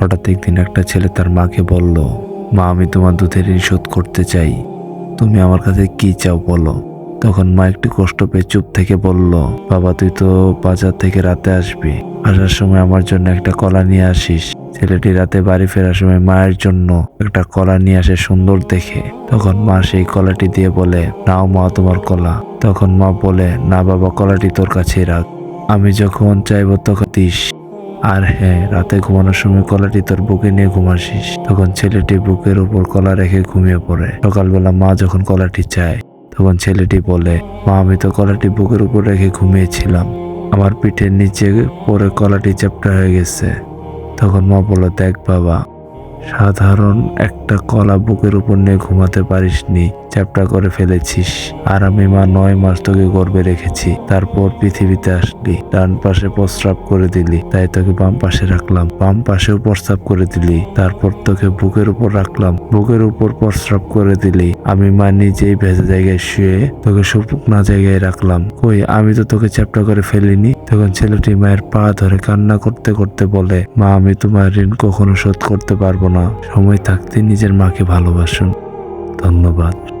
হঠাৎ একদিন একটা ছেলে তার মাকে বলল, মা, আমি তোমার দুধের ঋণ শোধ করতে চাই। তুমি আমার কাছে কি চাও বলো? তখন মা একটু কষ্ট পেয়ে চুপ থেকে বলল, বাবা, তুই তো বাজার থেকে রাতে আসবি। আসার সময় আমার জন্য একটা কলা নিয়ে আসিস। ছেলেটি রাতে বাড়ি ফেরার সময় মায়ের জন্য একটা কলা নিয়ে আসে সুন্দর দেখে। তখন মা সেই কলাটি দিয়ে বলে, নাও মা তোমার কলা। তখন মা বলে, না বাবা, কলাটি তোর কাছেই রাখ। আমি যখন চাইব তখন দিস। আর হ্যাঁ রাতে ঘুমানোর সময় কলাটি তোর বুকে নিয়ে ঘুমাসিস। তখন ছেলেটি বুকের উপর কলা রেখে ঘুমিয়ে পড়ে। সকালবেলা মা যখন কলাটি চায়, তখন ছেলেটি বলে, মা, আমি তো কলাটি বুকের উপর রেখে ঘুমিয়েছিলাম। আমার পিঠের নিচে পরে কলাটি চ্যাপ্টা হয়ে গেছে। তখন মা বলল দেখ বাবা সাধারণ একটা কলা বুকের উপর নিয়ে ঘুমাতে পারিসনি, চ্যাপটা করে ফেলেছিস। আর আমি মা নয় মাস তোকে গর্বে রেখেছি, তারপর পৃথিবীতে আসলি, ডান পাশে প্রস্রাব করে দিলি, তাই তোকে বাম পাশে রাখলাম। বাম পাশেও প্রস্রাব করে দিলি। তারপর তোকে বুকের উপর রাখলাম। বুকের উপর প্রস্রাব করে দিলি। আমি মা নিজেই ভেজা জায়গায় শুয়ে তোকে শুকনা জায়গায় রাখলাম। কই, আমি তো তোকে চ্যাপ্টা করে ফেলিনি। তখন ছেলেটি মায়ের পা ধরে কান্না করতে করতে বলে, মা, আমি তোমার ঋণ কখনো শোধ করতে পারব না। সময় থাকতে নিজের মাকে ভালোবাসুন। ধন্যবাদ।